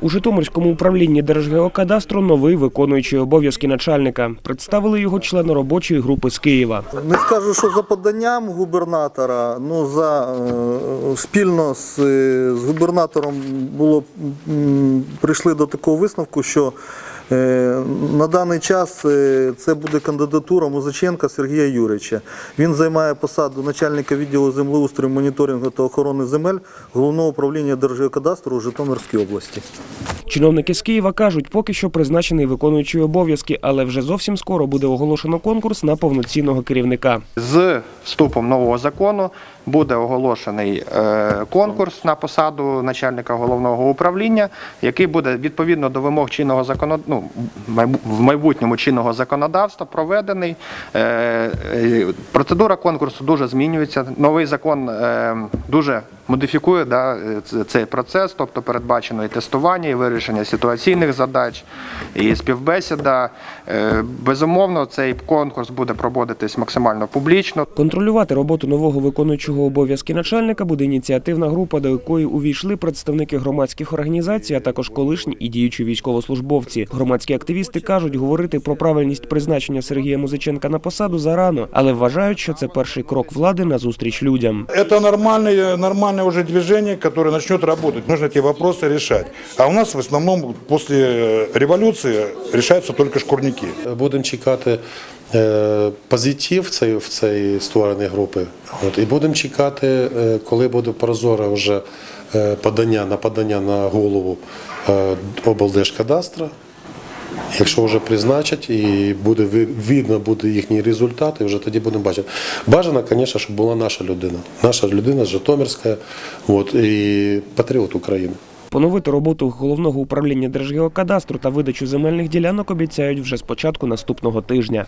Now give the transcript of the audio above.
У Житомирському управлінні Держгеокадастру новий виконуючий обов'язки начальника. Представили його члени робочої групи з Києва. Не скажу, що за поданням губернатора, ну за е, спільно з, з губернатором було прийшли до такого висновку, що на даний час е, це буде кандидатура Музиченка Сергія Юрича. Він займає посаду начальника відділу землеустрою, моніторингу та охорони земель головного управління Держгеокадастру у Житомирській області. Чиновники з Києва кажуть, поки що призначений виконуючий обов'язки, але вже зовсім скоро буде оголошено конкурс на повноцінного керівника. З вступом нового закону буде оголошений е, конкурс на посаду начальника головного управління, який буде відповідно до вимог чинного законод... ну, в майбутньому чинного законодавства проведений. Е, е, Процедура конкурсу дуже змінюється. Новий закон дуже модифікує да, е, цей процес, тобто передбачено і тестування, і вирішення ситуаційних задач, і співбесіда. Е, Безумовно, цей конкурс буде проводитись максимально публічно. Контролювати роботу нового виконуючого обов'язки начальника буде ініціативна група, до якої увійшли представники громадських організацій, а також колишні і діючі військовослужбовці. Громадські активісти кажуть, говорити про правильність призначення Сергія Музиченка на посаду зарано, але вважають, що це перший крок влади на зустріч людям. Это нормальное, нормальное уже движение, которое начнет работать. Нужно эти вопросы решать. А у нас в основном после э, революции решаются только шкурники. Будемо чекати е, позитив цей, в цій створеній групи. От, і будемо чекати, е, коли буде прозоре вже е, подання на подання на голову е, облдержкадастра. Якщо вже призначать і буде ви- видно буде їхні результати, вже тоді будемо бачити. Бажано, звісно, щоб була наша людина. Наша людина Житомирська, от, і патріот України. Поновити роботу головного управління Держгеокадастру та видачу земельних ділянок обіцяють вже з початку наступного тижня.